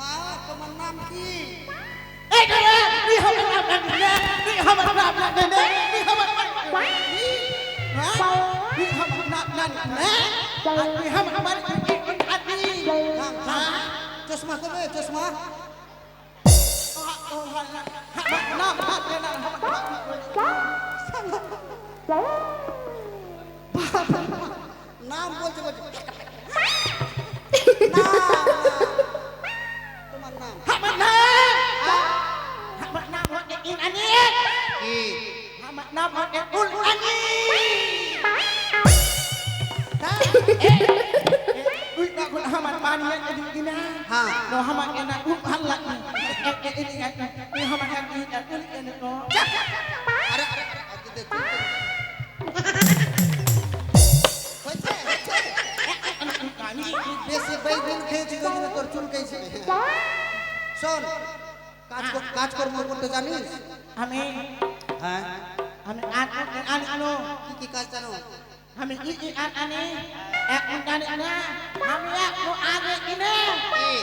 মা তোমার নাম কি এই রে নি হবে না না আমার. Eh eh kan ni kan ni kan no. আরে আরে আরে, দে, দে, দে, দে। হয়েছে, হয়েছে। Kami বেশি বেগুন খেয়েছি ওই জন্য তোর চুলকাইছে শোন কাজ কর- কাজকর্ম করতে জানিস kami হ্যাঁ kami an an an anu কি কি কাজ জানো i i an ani. Eh an ana. Kami ya mo ade ini.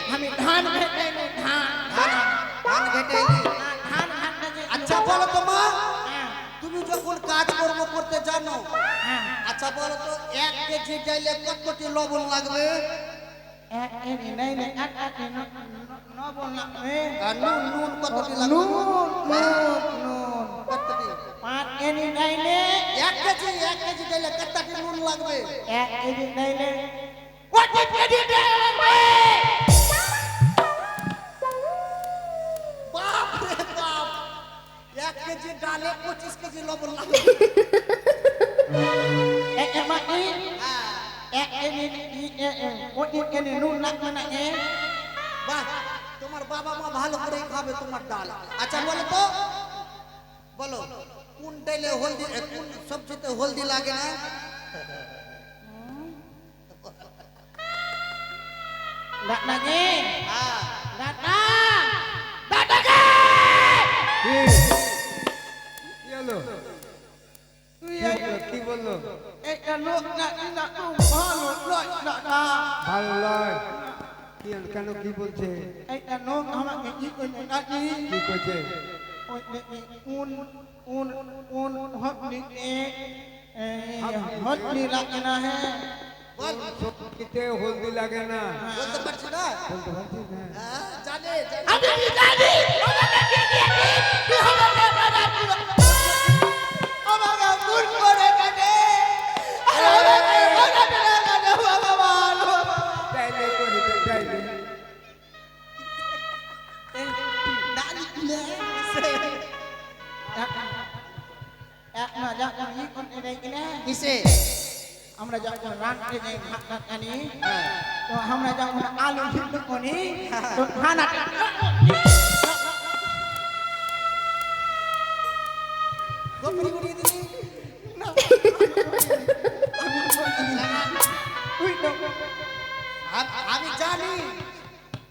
Kami dhan bete ni dhan. ধান ধান ঘেটে। Dhan dhan kaje. আচ্ছা বলো তো মা তুমি যখন কাজকর্ম করতে জানো Ah. আচ্ছা বলো তো এক কেজি ডাইলে কতটি লবণ লাগবে Eh. Eh. আর নুন নুন কতটি লাগবে nun nun. কেজি এক কেজি ডাইলে কতটি নুন লাগবে Eh ini nai ne. What did you do there? বাপ রে বাপ এক কেজি ডালে পঁচিশ কেজি লবণ লাগবে Eh eh mak ni. হ্যাঁ Eh ini ni eh eh. What did ini nun nak mana eh? বাহ তোমার বাবা মা ভালো করে খাবে তোমার ডাল আচ্ছা বলো তো বলো কোন ডাইলে হলদি কোন সবজিতে হলদি লাগে না Nak. হ্যাঁ? কি Eh nak nak tu nak বলছে Eh nak ni. Ni ni un un un hot ni eh. Eh hot ni nak kena hai. বল সবজিতে হলদি লাগে না এক না যাক আমি কোন এনে কিনে কিসে আমরা যখন রান এনে ভাত আনি হ্যাঁ। তো আমরা যখন আলু সিদ্ধ করি তো খানা গপরি গুড়িয়ে দিলি? উই আমি জানি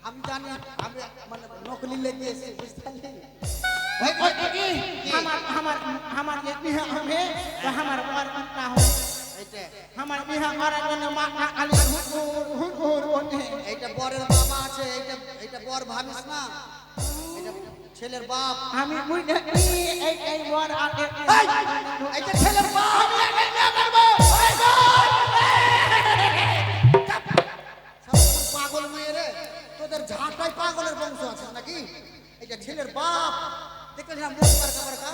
আমি জানি আমি মানে নকলি লেগে এসে বুঝতে পারলি? যে বিহা হবে তো আমার আর না হবে। এইটা। আমার বিহা করার জন্য মা মা আলু হুকুর হুকুর ওঠে এইটা বরের বাবা আছে এইটা এইটা বর ভাবিস না। এটা ছেলের বাপ। আমি এই এই বর আগে এইটা ছেলের বাপ আমি করব। পাগল মেয়ে রে তোদের ঝাঁটাই পাগলের বংশ আছে নাকি? এইটা ছেলের বাপ। দেখলি না মুখ মার্কা মার্কা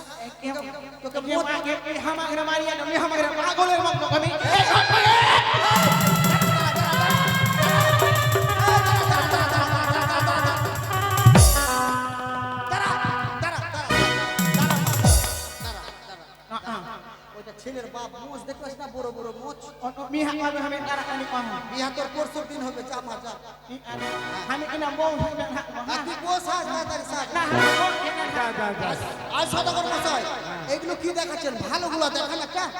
তোকে মুখ আগে আমাকে মারিয়া তুমি আমাকে পাগলের মতো আমি ওইটা ছেলের বাপ মোচ দেখতে না বড় বড় মোচ মিহা আমি আমি তারা কানি কম বিয়া তোর পরশুর দিন হবে যা মা যা। আমি কিনা বউ না আর তুই বউ সাজ সাজ। না যা যা যা। আজ সদাগর মশাই এগুলো কি দেখাচ্ছেন? ভালোগুলো দেখান একটা।